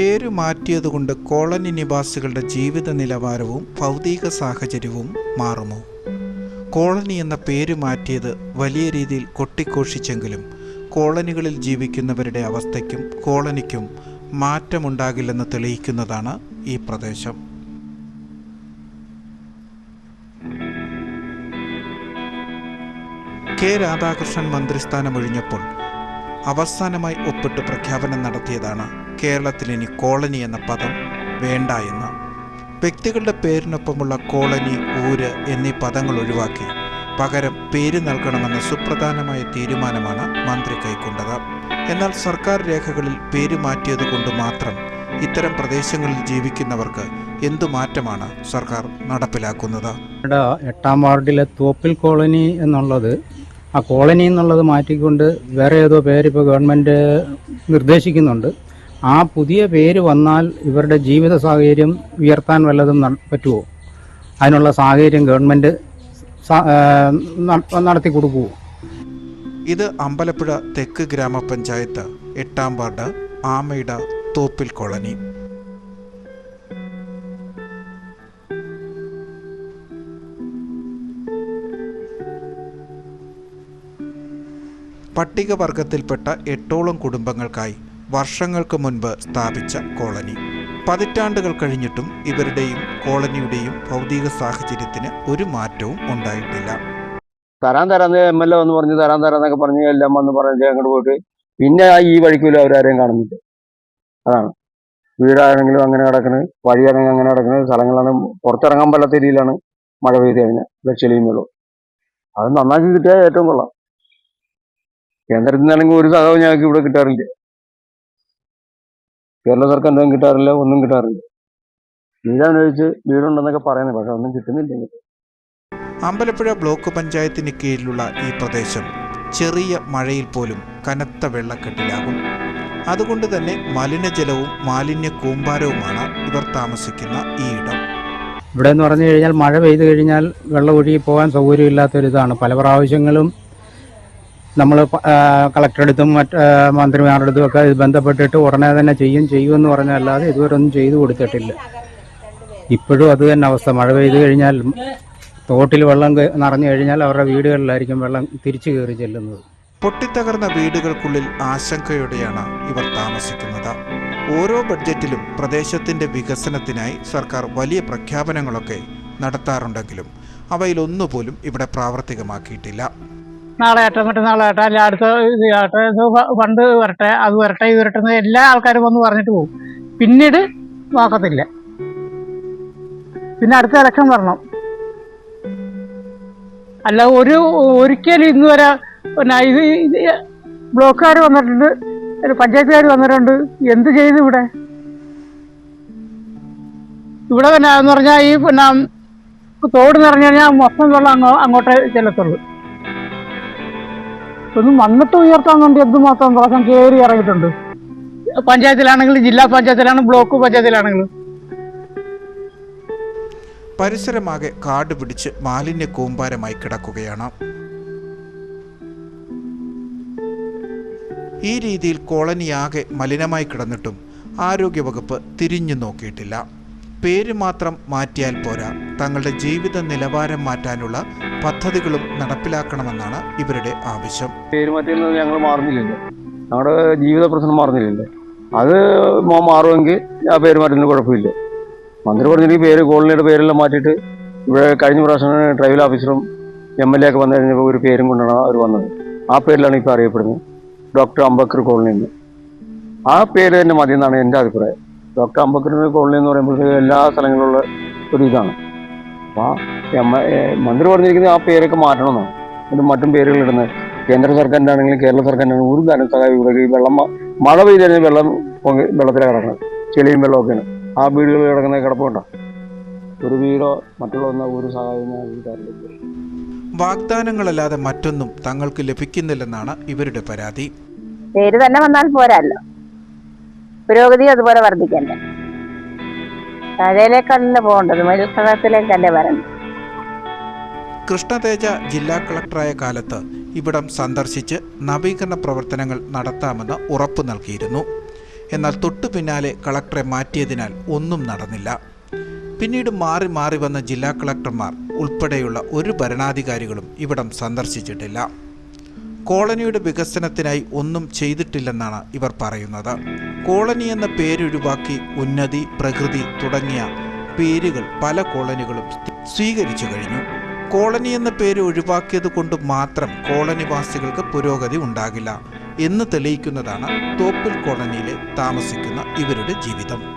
പേര് മാറ്റിയതുകൊണ്ട് കോളനി നിവാസികളുടെ ജീവിത നിലവാരവും ഭൗതിക സാഹചര്യവും മാറുമോ? കോളനി എന്ന പേര് മാറ്റിയത് വലിയ രീതിയിൽ കൊട്ടിഘോഷിച്ചെങ്കിലും കോളനികളിൽ ജീവിക്കുന്നവരുടെ അവസ്ഥയ്ക്കും കോളനിക്കും മാറ്റമുണ്ടാകില്ലെന്ന് തെളിയിക്കുന്നതാണ് ഈ പ്രദേശം. കെ രാധാകൃഷ്ണൻ മന്ത്രിസ്ഥാനം ഒഴിഞ്ഞപ്പോൾ അവസാനമായി ഒപ്പിട്ട് പ്രഖ്യാപനം നടത്തിയതാണ് കേരളത്തിൽ ഇനി കോളനി എന്ന പദം വേണ്ട എന്ന്. വ്യക്തികളുടെ പേരിനൊപ്പമുള്ള കോളനി ഊര് എന്നീ പദങ്ങൾ ഒഴിവാക്കി പകരം പേര് നൽകണമെന്ന സുപ്രധാനമായ തീരുമാനമാണ് മന്ത്രി കൈക്കൊണ്ടത്. എന്നാൽ സർക്കാർ രേഖകളിൽ പേര് മാറ്റിയതുകൊണ്ട് മാത്രം ഇത്തരം പ്രദേശങ്ങളിൽ ജീവിക്കുന്നവർക്ക് എന്തു മാറ്റമാണ് സർക്കാർ നടപ്പിലാക്കുന്നത്? എട്ടാം വാർഡിലെ തോപ്പിൽ കോളനി എന്നുള്ളത് ആ കോളനി എന്നുള്ളത് മാറ്റിക്കൊണ്ട് വേറെ ഏതോ പേര് ഇപ്പോൾ ഗവൺമെന്റ് നിർദ്ദേശിക്കുന്നുണ്ട്. ആ പുതിയ പേര് വന്നാൽ ഇവരുടെ ജീവിത സാഹചര്യം ഉയർത്താൻ വല്ലതും പറ്റുമോ അതിനുള്ള സാഹചര്യം ഗവൺമെന്റ് നടത്തി കൊടുക്കുമോ ഇത് അമ്പലപ്പുഴ തെക്ക് ഗ്രാമപഞ്ചായത്ത് എട്ടാം വാർഡ് ആമയിട തോപ്പിൽ കോളനി. പട്ടികവർഗത്തിൽപ്പെട്ട എട്ടോളം കുടുംബങ്ങൾക്കായി വർഷങ്ങൾക്ക് മുൻപ് സ്ഥാപിച്ച കോളനി. പതിറ്റാണ്ടുകൾ കഴിഞ്ഞിട്ടും ഇവരുടെയും കോളനിയുടെയും ഭൗതിക സാഹചര്യത്തിന് ഒരു മാറ്റവും ഉണ്ടായിട്ടില്ല. തരാൻ തരാന്ന് എം എൽ എ വന്ന് പറഞ്ഞ് തരാൻ തരാന്നൊക്കെ പറഞ്ഞ് എല്ലാം വന്ന് പറഞ്ഞ് അങ്ങോട്ട് പോയിട്ട് പിന്നെ ഈ വഴിക്കൂല അവരാരെയും കാണുന്നില്ല. അതാണ്. വീടാണെങ്കിലും അങ്ങനെ കിടക്കുന്നത് വഴിയാണെങ്കിൽ അങ്ങനെ കിടക്കുന്നത് സ്ഥലങ്ങളാണ് പുറത്തിറങ്ങാൻ പറ്റാത്ത രീതിയിലാണ് മഴ പെയ്ത് കഴിഞ്ഞാൽ ലക്ഷ്യമുള്ളൂ അത് നന്നാക്കി കിട്ടിയാൽ ഏറ്റവും കൊള്ളാം. കേന്ദ്രത്തിൽ നിന്നാണെങ്കിൽ ഒരു സഹവും ഞങ്ങൾക്ക് ഇവിടെ കിട്ടാറില്ല. കേരള സർക്കാർ ഒന്നും കിട്ടാറില്ല ഒന്നും കിട്ടാറില്ല. വീടനുസരിച്ച് വീടുണ്ടെന്നൊക്കെ പറയുന്നത് പക്ഷെ ഒന്നും കിട്ടുന്നില്ല അമ്പലപ്പുഴ ബ്ലോക്ക് പഞ്ചായത്തിന് കീഴിലുള്ള ഈ പ്രദേശം ചെറിയ മഴയിൽ പോലും കനത്ത വെള്ളക്കെട്ടിലാകും. അതുകൊണ്ട് തന്നെ മലിനജലവും മാലിന്യ കൂമ്പാരവുമാണ് ഇവർ താമസിക്കുന്ന ഈ ഇടം. ഇവിടെ എന്ന് പറഞ്ഞു കഴിഞ്ഞാൽ മഴ പെയ്തു കഴിഞ്ഞാൽ വെള്ളം ഒഴുകി പോകാൻ സൗകര്യമില്ലാത്തൊരിതാണ്. പല പ്രാവശ്യങ്ങളും നമ്മൾ കളക്ടറെടുത്തും മറ്റ് മന്ത്രിമാരുടെ അടുത്തും ഒക്കെ ബന്ധപ്പെട്ടിട്ട് ഉടനെ തന്നെ ചെയ്യും ചെയ്യുമെന്ന് പറഞ്ഞല്ലാതെ ഇതുവരെ ഒന്നും ചെയ്തു കൊടുത്തിട്ടില്ല. ഇപ്പോഴും അത് തന്നെ അവസ്ഥ. മഴ പെയ്തു കഴിഞ്ഞാൽ തോട്ടിൽ വെള്ളം നിറഞ്ഞു കഴിഞ്ഞാൽ അവരുടെ വീടുകളിലായിരിക്കും വെള്ളം തിരിച്ചു കയറി ചെല്ലുന്നത്. പൊട്ടിത്തകർന്ന വീടുകൾക്കുള്ളിൽ ആശങ്കയോടെയാണ് ഇവർ താമസിക്കുന്നത്. ഓരോ ബഡ്ജറ്റിലും പ്രദേശത്തിന്റെ വികസനത്തിനായി സർക്കാർ വലിയ പ്രഖ്യാപനങ്ങളൊക്കെ നടത്താറുണ്ടെങ്കിലും അവയിലൊന്നുപോലും ഇവിടെ പ്രാവർത്തികമാക്കിയിട്ടില്ല. നാളെ ആട്ടെ മറ്റന്നാളെ ആട്ടെ അല്ല അടുത്ത ഇത് ആട്ടെ ഇത് ഫണ്ട് വരട്ടെ അത് വരട്ടെ ഇത് വരട്ടെ എല്ലാ ആൾക്കാരും വന്ന് പറഞ്ഞിട്ട് പോകും. പിന്നീട് നോക്കത്തില്ല പിന്നെ അടുത്ത ഇലക്ഷൻ വരണം. അല്ല ഒരു ഒരിക്കലും ഇന്ന് വരെ ഇത് ബ്ലോക്കുകാർ വന്നിട്ടുണ്ട് പഞ്ചായത്തുകാർ വന്നിട്ടുണ്ട് എന്ത് ചെയ്തു ഇവിടെ? ഇവിടെ പിന്നെ എന്ന് പറഞ്ഞാൽ ഈ പിന്നെ തോട് നിറഞ്ഞു കഴിഞ്ഞാൽ മൊത്തം വെള്ളം അങ്ങോട്ടേ ചെല്ലത്തുള്ളൂ. ഒന്നും വന്നിട്ട് ഉയർത്താൻ വേണ്ടി എന്തുമാത്രം പ്രാവശ്യം കയറി ഇറങ്ങിയിട്ടുണ്ട്? പഞ്ചായത്തിലാണെങ്കിലും ജില്ലാ പഞ്ചായത്തിലാണെങ്കിലും ബ്ലോക്ക് പഞ്ചായത്തിലാണെങ്കിലും. പരിസരമാകെ കാട് പിടിച്ച് മാലിന്യ കൂമ്പാരമായി കിടക്കുകയാണ്. ഈ രീതിയിൽ കോളനിയാകെ മലിനമായി കിടന്നിട്ടും ആരോഗ്യവകുപ്പ് തിരിഞ്ഞു നോക്കിയിട്ടില്ല. പേര് മാത്രം മാറ്റിയാൽ പോരാ. തങ്ങളുടെ ജീവിത നിലവാരം മാറ്റാനുള്ള പദ്ധതികളും നടപ്പിലാക്കണമെന്നാണ് ഇവരുടെ ആവശ്യം. പേര് മാറ്റുന്നത് ഞങ്ങൾ മാറുന്നില്ലല്ലോ. നമ്മുടെ ജീവിത പ്രശ്നം മാറുന്നില്ലല്ലോ. അത് മാറുമെങ്കിൽ ആ പേര് മാറ്റുന്നതിന് കുഴപ്പമില്ല. മന്ത്രി പറഞ്ഞിട്ട് പേര് കോളനിയുടെ പേരെല്ലാം മാറ്റിയിട്ട് ഇവിടെ കഴിഞ്ഞ പ്രാവശ്യം ട്രൈബൽ ഓഫീസറും എം എൽ എ ഒക്കെ വന്നു കഴിഞ്ഞപ്പോൾ ഒരു പേരും കൊണ്ടാണ് അവർ വന്നത്. ആ പേരിലാണ് ഇപ്പോൾ അറിയപ്പെടുന്നത്. ഡോക്ടർ അംബക്കർ കോളനി എന്ന് ആ പേര് തന്നെ മതി എന്നാണ് എന്റെ അഭിപ്രായം. ഡോക്ടർ അംബക്കർ കോളനി എന്ന് പറയുമ്പോൾ എല്ലാ സ്ഥലങ്ങളിലുള്ള ഒരു ഇതാണ്. അപ്പോൾ എം മന്ത്രി പറഞ്ഞിരിക്കുന്നത് ആ പേരൊക്കെ മാറ്റണമെന്നാണ് എന്നിട്ട് മറ്റും പേരുകൾ ഇടുന്നത്. കേന്ദ്ര സർക്കാരിന്റെ ആണെങ്കിലും കേരള സർക്കാരിന്റെ ആണെങ്കിലും ഒരു സഹായം ഇവിടെ ഈ വെള്ളം മഴ പെയ്ത് കഴിഞ്ഞാൽ വെള്ളം പൊങ്ങി വെള്ളത്തിലാണ് കിടക്കുന്നത്. ചെളിയും വെള്ളമൊക്കെയാണ് ആ വീടുകളിൽ കിടക്കുന്ന കിടപ്പുണ്ടോ? ഒരു വീടോ മറ്റുള്ള ഒന്നോ ഒരു സഹായം വാഗ്ദാനങ്ങളല്ലാതെ മറ്റൊന്നും തങ്ങൾക്ക് ലഭിക്കുന്നില്ലെന്നാണ് ഇവരുടെ പരാതി. പേര് തന്നെ വന്നാൽ പോരല്ലോ. പുരോഗതി അതുപോലെ വർദ്ധിക്കണ്ടേ? താഴേലേക്കല്ല പോകേണ്ടത് മേൽത്തളത്തിലേക്കല്ലേ വരണ്ടത്? കൃഷ്ണതേജ ജില്ലാ കളക്ടറായ കാലത്ത് ഇവിടം സന്ദർശിച്ച് നവീകരണ പ്രവർത്തനങ്ങൾ നടത്താമെന്ന് ഉറപ്പു നൽകിയിരുന്നു. എന്നാൽ തൊട്ടു പിന്നാലെ കളക്ടറെ മാറ്റിയതിനാൽ ഒന്നും നടന്നില്ല. പിന്നീട് മാറി മാറി വന്ന ജില്ലാ കളക്ടർമാർ ഉൾപ്പെടെയുള്ള ഒരു ഭരണാധികാരികളും ഇവിടം സന്ദർശിച്ചിട്ടില്ല. കോളനിയുടെ വികസനത്തിനായി ഒന്നും ചെയ്തിട്ടില്ലെന്നാണ് ഇവർ പറയുന്നത്. കോളനി എന്ന പേരൊഴിവാക്കി ഉന്നതി പ്രകൃതി തുടങ്ങിയ പേരുകൾ പല കോളനികളും സ്വീകരിച്ചു കഴിഞ്ഞു. കോളനി എന്ന പേര് ഒഴിവാക്കിയത് കൊണ്ട് മാത്രം കോളനിവാസികൾക്ക് പുരോഗതി ഉണ്ടാകില്ല എന്ന് തെളിയിക്കുന്നതാണ് തോപ്പിൽ കോളനിയിലെ താമസിക്കുന്ന ഇവരുടെ ജീവിതം.